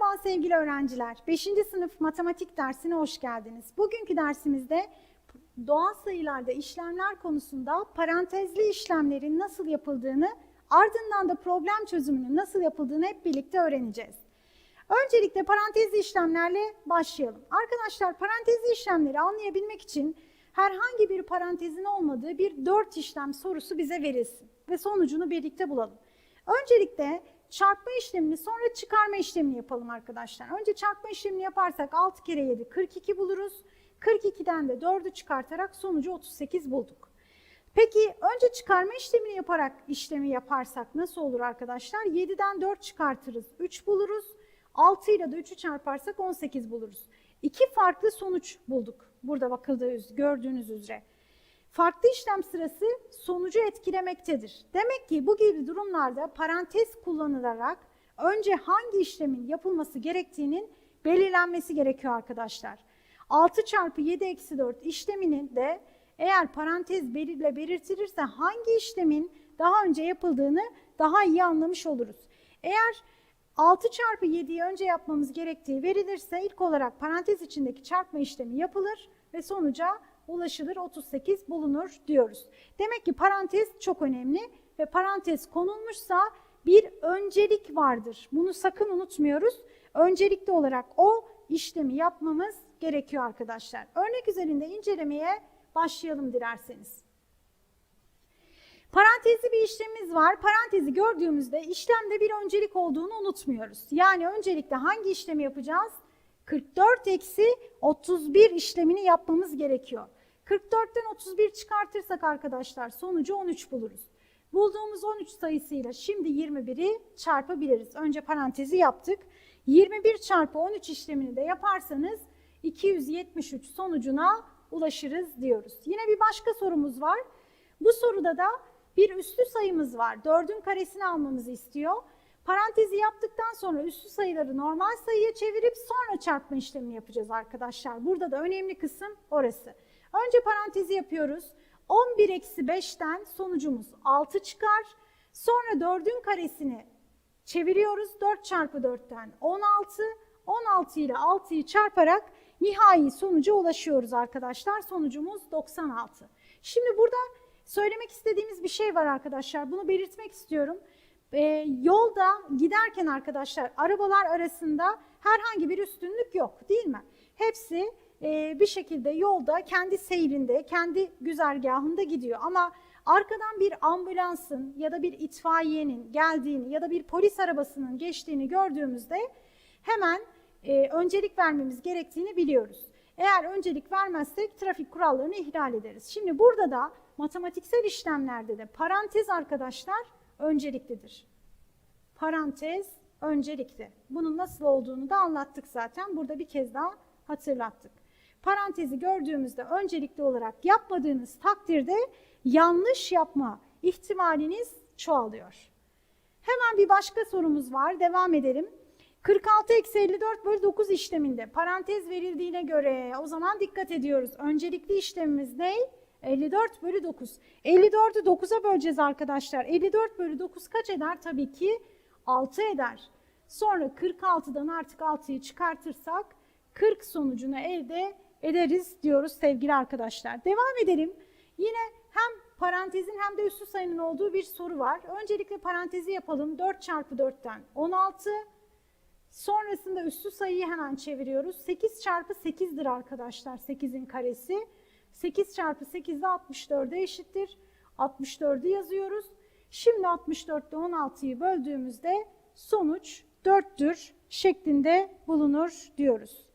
Merhaba sevgili öğrenciler. 5. sınıf matematik dersine hoş geldiniz. Bugünkü dersimizde doğal sayılarda işlemler konusunda parantezli işlemlerin nasıl yapıldığını, ardından da problem çözümünün nasıl yapıldığını hep birlikte öğreneceğiz. Öncelikle parantezli işlemlerle başlayalım. Arkadaşlar parantezli işlemleri anlayabilmek için herhangi bir parantezin olmadığı bir 4 işlem sorusu bize verilsin ve sonucunu birlikte bulalım. Öncelikle çarpma işlemini sonra çıkarma işlemini yapalım arkadaşlar. Önce çarpma işlemini yaparsak 6 kere 7 42 buluruz. 42'den de 4'ü çıkartarak sonucu 38 bulduk. Peki önce çıkarma işlemini yaparak işlemi yaparsak nasıl olur arkadaşlar? 7'den 4 çıkartırız 3 buluruz. 6 ile de 3'ü çarparsak 18 buluruz. İki farklı sonuç bulduk burada bakıldığı gördüğünüz üzere. Farklı işlem sırası sonucu etkilemektedir. Demek ki bu gibi durumlarda parantez kullanılarak önce hangi işlemin yapılması gerektiğinin belirlenmesi gerekiyor arkadaşlar. 6 çarpı 7 eksi 4 işleminin de eğer parantez belirle belirtilirse hangi işlemin daha önce yapıldığını daha iyi anlamış oluruz. Eğer 6 çarpı 7'yi önce yapmamız gerektiği verilirse ilk olarak parantez içindeki çarpma işlemi yapılır ve sonuca ulaşılır 38 bulunur diyoruz. Demek ki parantez çok önemli ve parantez konulmuşsa bir öncelik vardır. Bunu sakın unutmuyoruz. Öncelikli olarak o işlemi yapmamız gerekiyor arkadaşlar. Örnek üzerinde incelemeye başlayalım dilerseniz. Parantezli bir işlemimiz var. Parantezi gördüğümüzde işlemde bir öncelik olduğunu unutmuyoruz. Yani öncelikle hangi işlemi yapacağız? 44 eksi 31 işlemini yapmamız gerekiyor. 44'ten 31 çıkartırsak arkadaşlar sonucu 13 buluruz. Bulduğumuz 13 sayısıyla şimdi 21'i çarpabiliriz. Önce parantezi yaptık. 21 çarpı 13 işlemini de yaparsanız 273 sonucuna ulaşırız diyoruz. Yine bir başka sorumuz var. Bu soruda da bir üslü sayımız var. 4'ün karesini almamızı istiyor. Parantezi yaptıktan sonra üslü sayıları normal sayıya çevirip sonra çarpma işlemini yapacağız arkadaşlar. Burada da önemli kısım orası. Önce parantezi yapıyoruz. 11 eksi 5'ten sonucumuz 6 çıkar. Sonra 4'ün karesini çeviriyoruz. 4 çarpı 4'ten 16. 16 ile 6'yı çarparak nihai sonuca ulaşıyoruz arkadaşlar. Sonucumuz 96. Şimdi burada söylemek istediğimiz bir şey var arkadaşlar. Bunu belirtmek istiyorum. Ee, yolda giderken arkadaşlar arabalar arasında herhangi bir üstünlük yok değil mi? Hepsi bir şekilde yolda kendi seyrinde, kendi güzergahında gidiyor. Ama arkadan bir ambulansın ya da bir itfaiyenin geldiğini ya da bir polis arabasının geçtiğini gördüğümüzde hemen e, öncelik vermemiz gerektiğini biliyoruz. Eğer öncelik vermezsek trafik kurallarını ihlal ederiz. Şimdi burada da matematiksel işlemlerde de parantez arkadaşlar önceliklidir. Parantez öncelikli. Bunun nasıl olduğunu da anlattık zaten. Burada bir kez daha hatırlattık. Parantezi gördüğümüzde öncelikli olarak yapmadığınız takdirde yanlış yapma ihtimaliniz çoğalıyor. Hemen bir başka sorumuz var. Devam edelim. 46 eksi 54 bölü 9 işleminde parantez verildiğine göre o zaman dikkat ediyoruz. Öncelikli işlemimiz ne? 54 bölü 9. 54'ü 9'a böleceğiz arkadaşlar. 54 bölü 9 kaç eder? Tabii ki 6 eder. Sonra 46'dan artık 6'yı çıkartırsak 40 sonucunu elde ederiz diyoruz sevgili arkadaşlar. Devam edelim. Yine hem parantezin hem de üstü sayının olduğu bir soru var. Öncelikle parantezi yapalım. 4 çarpı 4'ten 16. Sonrasında üstü sayıyı hemen çeviriyoruz. 8 çarpı 8'dir arkadaşlar 8'in karesi. 8 çarpı 8 de 64'e eşittir. 64'ü yazıyoruz. Şimdi 64'te 16'yı böldüğümüzde sonuç 4'tür şeklinde bulunur diyoruz.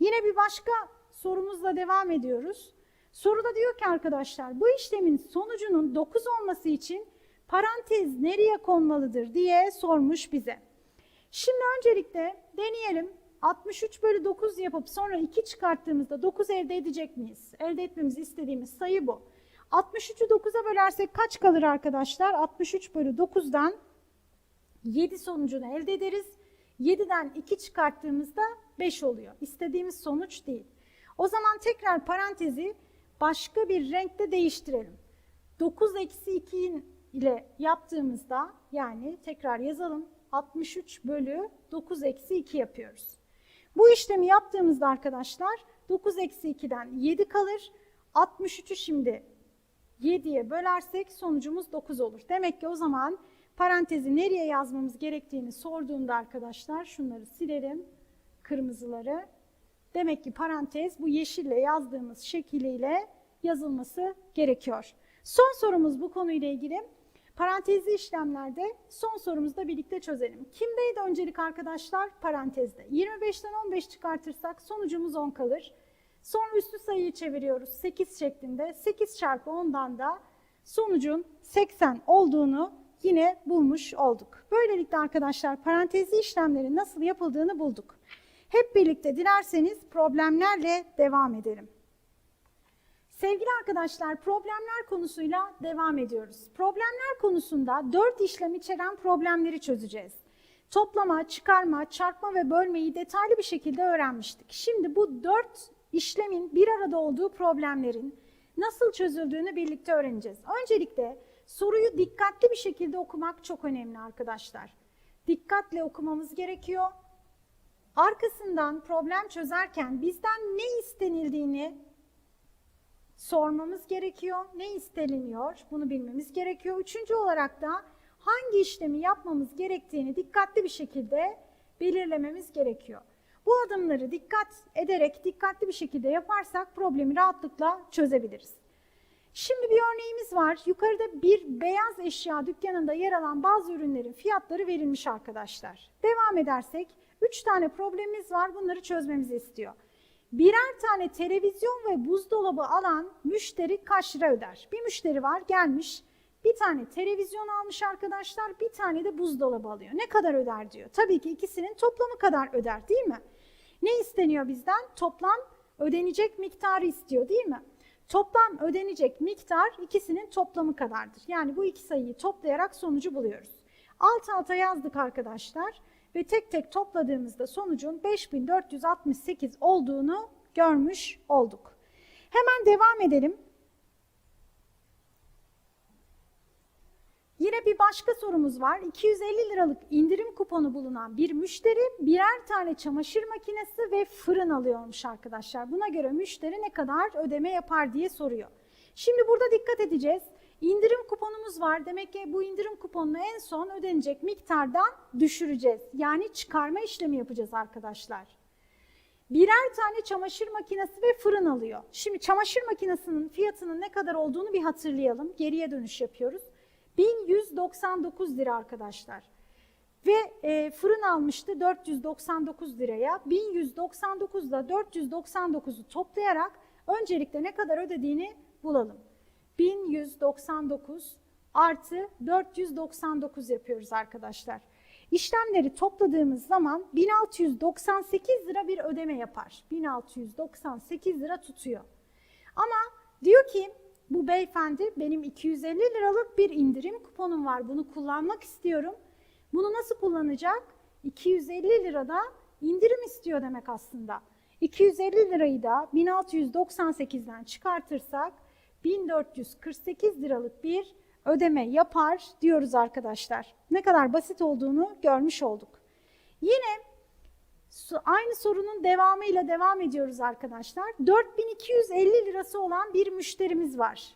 Yine bir başka sorumuzla devam ediyoruz. Soruda diyor ki arkadaşlar bu işlemin sonucunun 9 olması için parantez nereye konmalıdır diye sormuş bize. Şimdi öncelikle deneyelim. 63 bölü 9 yapıp sonra 2 çıkarttığımızda 9 elde edecek miyiz? Elde etmemizi istediğimiz sayı bu. 63'ü 9'a bölersek kaç kalır arkadaşlar? 63 bölü 9'dan 7 sonucunu elde ederiz. 7'den 2 çıkarttığımızda 5 oluyor. İstediğimiz sonuç değil. O zaman tekrar parantezi başka bir renkte değiştirelim. 9 eksi 2 ile yaptığımızda yani tekrar yazalım. 63 bölü 9 eksi 2 yapıyoruz. Bu işlemi yaptığımızda arkadaşlar 9 eksi 2'den 7 kalır. 63'ü şimdi 7'ye bölersek sonucumuz 9 olur. Demek ki o zaman parantezi nereye yazmamız gerektiğini sorduğumda arkadaşlar şunları silerim. Kırmızıları. Demek ki parantez bu yeşille yazdığımız şekliyle yazılması gerekiyor. Son sorumuz bu konuyla ilgili. Parantezli işlemlerde son sorumuzu da birlikte çözelim. Kimdeydi öncelik arkadaşlar? Parantezde. 25'ten 15 çıkartırsak sonucumuz 10 kalır. Sonra üstü sayıyı çeviriyoruz 8 şeklinde. 8 çarpı 10'dan da sonucun 80 olduğunu yine bulmuş olduk. Böylelikle arkadaşlar parantezli işlemlerin nasıl yapıldığını bulduk. Hep birlikte dilerseniz problemlerle devam edelim. Sevgili arkadaşlar problemler konusuyla devam ediyoruz. Problemler konusunda 4 işlem içeren problemleri çözeceğiz. Toplama, çıkarma, çarpma ve bölmeyi detaylı bir şekilde öğrenmiştik. Şimdi bu 4 işlemin bir arada olduğu problemlerin nasıl çözüldüğünü birlikte öğreneceğiz. Öncelikle soruyu dikkatli bir şekilde okumak çok önemli arkadaşlar. Dikkatle okumamız gerekiyor. Arkasından problem çözerken bizden ne istenildiğini sormamız gerekiyor. Ne isteniliyor? Bunu bilmemiz gerekiyor. Üçüncü olarak da hangi işlemi yapmamız gerektiğini dikkatli bir şekilde belirlememiz gerekiyor. Bu adımları dikkat ederek dikkatli bir şekilde yaparsak problemi rahatlıkla çözebiliriz. Şimdi bir örneğimiz var. Yukarıda bir beyaz eşya dükkanında yer alan bazı ürünlerin fiyatları verilmiş arkadaşlar. Devam edersek 3 tane problemimiz var. Bunları çözmemizi istiyor. Birer tane televizyon ve buzdolabı alan müşteri kaç lira öder? Bir müşteri var gelmiş bir tane televizyon almış arkadaşlar bir tane de buzdolabı alıyor. Ne kadar öder diyor. Tabii ki ikisinin toplamı kadar öder değil mi? Ne isteniyor bizden? Toplam ödenecek miktarı istiyor değil mi? Toplam ödenecek miktar ikisinin toplamı kadardır. Yani bu iki sayıyı toplayarak sonucu buluyoruz. Alt alta yazdık arkadaşlar ve tek tek topladığımızda sonucun 5468 olduğunu görmüş olduk. Hemen devam edelim. Yine bir başka sorumuz var. 250 liralık indirim kuponu bulunan bir müşteri birer tane çamaşır makinesi ve fırın alıyormuş arkadaşlar. Buna göre müşteri ne kadar ödeme yapar diye soruyor. Şimdi burada dikkat edeceğiz. İndirim kuponumuz var. Demek ki bu indirim kuponunu en son ödenecek miktardan düşüreceğiz. Yani çıkarma işlemi yapacağız arkadaşlar. Birer tane çamaşır makinesi ve fırın alıyor. Şimdi çamaşır makinesinin fiyatının ne kadar olduğunu bir hatırlayalım. Geriye dönüş yapıyoruz. 1199 lira arkadaşlar. Ve e, fırın almıştı 499 liraya. 1199 ile 499'u toplayarak öncelikle ne kadar ödediğini bulalım. 1199 artı 499 yapıyoruz arkadaşlar. İşlemleri topladığımız zaman 1698 lira bir ödeme yapar. 1698 lira tutuyor. Ama diyor ki bu beyefendi benim 250 liralık bir indirim kuponum var. Bunu kullanmak istiyorum. Bunu nasıl kullanacak? 250 lirada indirim istiyor demek aslında. 250 lirayı da 1698'den çıkartırsak 1448 liralık bir ödeme yapar diyoruz arkadaşlar. Ne kadar basit olduğunu görmüş olduk. Yine aynı sorunun devamıyla devam ediyoruz arkadaşlar. 4250 lirası olan bir müşterimiz var.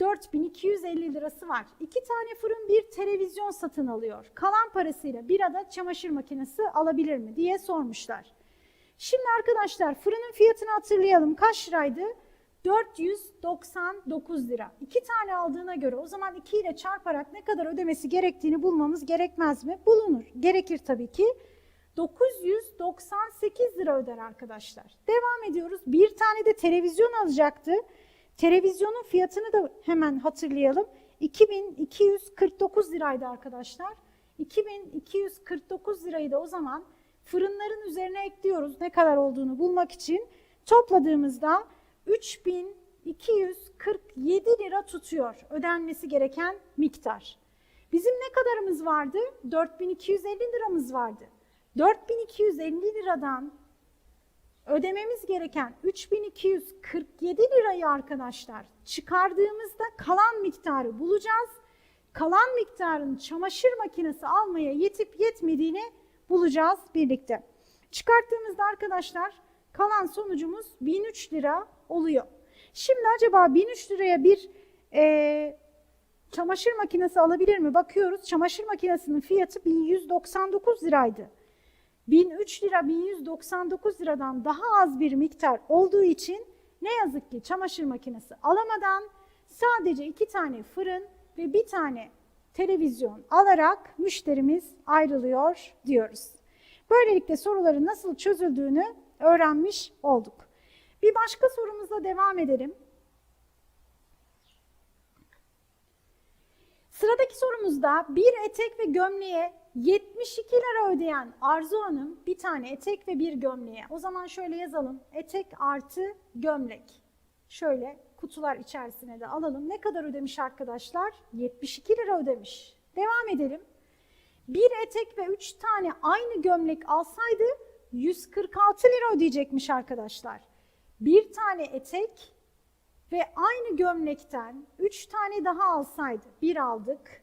4250 lirası var. İki tane fırın bir televizyon satın alıyor. Kalan parasıyla bir adet çamaşır makinesi alabilir mi diye sormuşlar. Şimdi arkadaşlar fırının fiyatını hatırlayalım. Kaç liraydı? 499 lira. İki tane aldığına göre o zaman 2 ile çarparak ne kadar ödemesi gerektiğini bulmamız gerekmez mi? Bulunur. Gerekir tabii ki. 998 lira öder arkadaşlar. Devam ediyoruz. Bir tane de televizyon alacaktı. Televizyonun fiyatını da hemen hatırlayalım. 2249 liraydı arkadaşlar. 2249 lirayı da o zaman fırınların üzerine ekliyoruz ne kadar olduğunu bulmak için. Topladığımızda 3247 lira tutuyor ödenmesi gereken miktar. Bizim ne kadarımız vardı? 4250 liramız vardı. 4250 liradan ödememiz gereken 3247 lirayı arkadaşlar çıkardığımızda kalan miktarı bulacağız. kalan miktarın çamaşır makinesi almaya yetip yetmediğini bulacağız birlikte. Çıkarttığımızda arkadaşlar kalan sonucumuz 1003 lira oluyor. Şimdi acaba 1003 liraya bir e, çamaşır makinesi alabilir mi? Bakıyoruz çamaşır makinesinin fiyatı 1199 liraydı. 1003 lira 1199 liradan daha az bir miktar olduğu için ne yazık ki çamaşır makinesi alamadan sadece iki tane fırın ve bir tane televizyon alarak müşterimiz ayrılıyor diyoruz. Böylelikle soruların nasıl çözüldüğünü öğrenmiş olduk. Bir başka sorumuzla devam edelim. Sıradaki sorumuzda bir etek ve gömleğe 72 lira ödeyen Arzu Hanım bir tane etek ve bir gömleğe. O zaman şöyle yazalım. Etek artı gömlek. Şöyle kutular içerisine de alalım. Ne kadar ödemiş arkadaşlar? 72 lira ödemiş. Devam edelim. Bir etek ve 3 tane aynı gömlek alsaydı 146 lira ödeyecekmiş arkadaşlar. Bir tane etek ve aynı gömlekten 3 tane daha alsaydı. Bir aldık,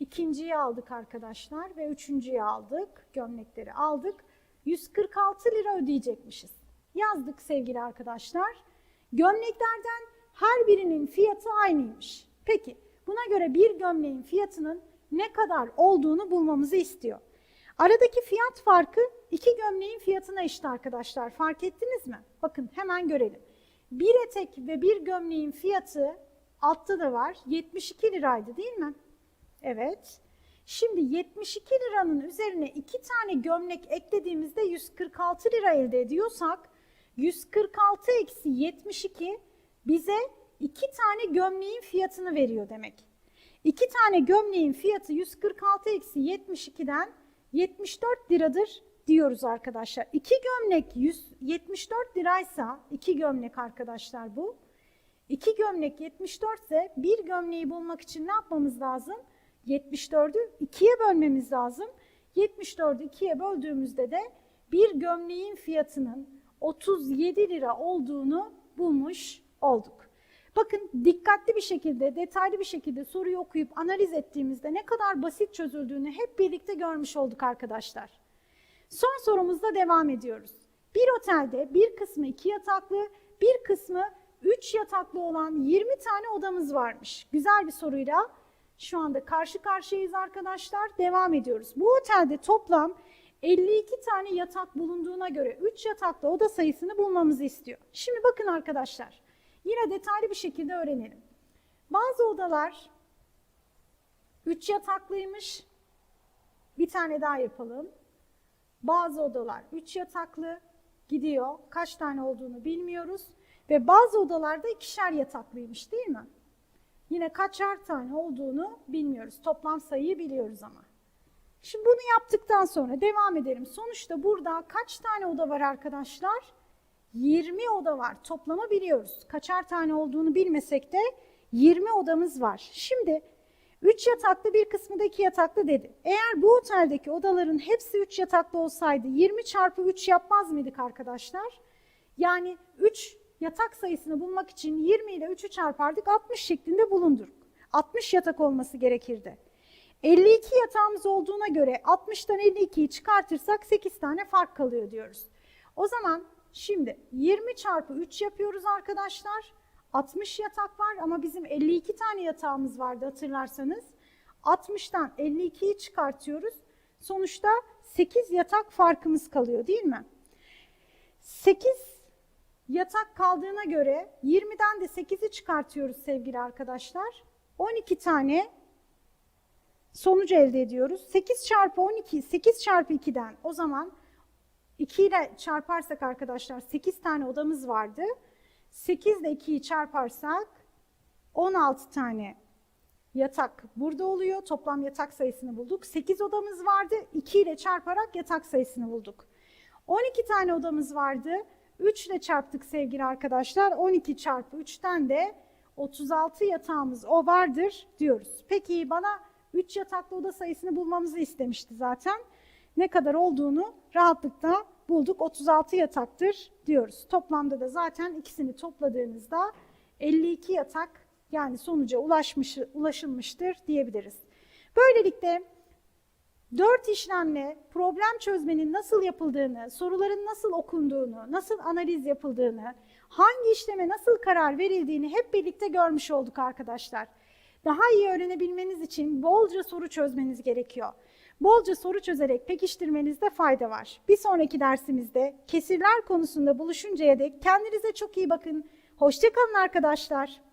ikinciyi aldık arkadaşlar ve üçüncüyü aldık. Gömlekleri aldık. 146 lira ödeyecekmişiz. Yazdık sevgili arkadaşlar. Gömleklerden her birinin fiyatı aynıymış. Peki buna göre bir gömleğin fiyatının ne kadar olduğunu bulmamızı istiyor. Aradaki fiyat farkı iki gömleğin fiyatına eşit arkadaşlar. Fark ettiniz mi? Bakın hemen görelim. Bir etek ve bir gömleğin fiyatı altta da var. 72 liraydı değil mi? Evet. Şimdi 72 liranın üzerine iki tane gömlek eklediğimizde 146 lira elde ediyorsak 146 eksi 72 bize iki tane gömleğin fiyatını veriyor demek. İki tane gömleğin fiyatı 146 eksi 72'den 74 liradır diyoruz arkadaşlar. İki gömlek 174 liraysa, iki gömlek arkadaşlar bu. İki gömlek 74 ise bir gömleği bulmak için ne yapmamız lazım? 74'ü ikiye bölmemiz lazım. 74'ü ikiye böldüğümüzde de bir gömleğin fiyatının 37 lira olduğunu bulmuş olduk. Bakın dikkatli bir şekilde, detaylı bir şekilde soruyu okuyup analiz ettiğimizde ne kadar basit çözüldüğünü hep birlikte görmüş olduk arkadaşlar. Son sorumuzda devam ediyoruz. Bir otelde bir kısmı iki yataklı, bir kısmı üç yataklı olan 20 tane odamız varmış. Güzel bir soruyla şu anda karşı karşıyayız arkadaşlar. Devam ediyoruz. Bu otelde toplam 52 tane yatak bulunduğuna göre 3 yataklı oda sayısını bulmamızı istiyor. Şimdi bakın arkadaşlar. Yine detaylı bir şekilde öğrenelim. Bazı odalar 3 yataklıymış. Bir tane daha yapalım. Bazı odalar 3 yataklı gidiyor. Kaç tane olduğunu bilmiyoruz. Ve bazı odalarda ikişer yataklıymış değil mi? Yine kaçar tane olduğunu bilmiyoruz. Toplam sayıyı biliyoruz ama. Şimdi bunu yaptıktan sonra devam edelim. Sonuçta burada kaç tane oda var arkadaşlar? 20 oda var. Toplamı biliyoruz. Kaçar tane olduğunu bilmesek de 20 odamız var. Şimdi 3 yataklı bir kısmı da 2 yataklı dedi. Eğer bu oteldeki odaların hepsi 3 yataklı olsaydı 20 çarpı 3 yapmaz mıydık arkadaşlar? Yani 3 yatak sayısını bulmak için 20 ile 3'ü çarpardık 60 şeklinde bulunduruk. 60 yatak olması gerekirdi. 52 yatağımız olduğuna göre 60'tan 52'yi çıkartırsak 8 tane fark kalıyor diyoruz. O zaman şimdi 20 çarpı 3 yapıyoruz arkadaşlar. 60 yatak var ama bizim 52 tane yatağımız vardı hatırlarsanız. 60'tan 52'yi çıkartıyoruz. Sonuçta 8 yatak farkımız kalıyor değil mi? 8 yatak kaldığına göre 20'den de 8'i çıkartıyoruz sevgili arkadaşlar. 12 tane sonuç elde ediyoruz. 8 çarpı 12, 8 çarpı 2'den o zaman 2 ile çarparsak arkadaşlar 8 tane odamız vardı. 8 ile 2'yi çarparsak 16 tane yatak burada oluyor. Toplam yatak sayısını bulduk. 8 odamız vardı. 2 ile çarparak yatak sayısını bulduk. 12 tane odamız vardı. 3 ile çarptık sevgili arkadaşlar. 12 çarpı 3'ten de 36 yatağımız o vardır diyoruz. Peki bana 3 yataklı oda sayısını bulmamızı istemişti zaten. Ne kadar olduğunu rahatlıkla bulduk. 36 yataktır diyoruz. Toplamda da zaten ikisini topladığınızda 52 yatak Yani sonuca ulaşmış, ulaşılmıştır diyebiliriz. Böylelikle Dört işlemle problem çözmenin nasıl yapıldığını, soruların nasıl okunduğunu, nasıl analiz yapıldığını, hangi işleme nasıl karar verildiğini hep birlikte görmüş olduk arkadaşlar. Daha iyi öğrenebilmeniz için bolca soru çözmeniz gerekiyor. Bolca soru çözerek pekiştirmenizde fayda var. Bir sonraki dersimizde kesirler konusunda buluşuncaya dek kendinize çok iyi bakın. Hoşçakalın arkadaşlar.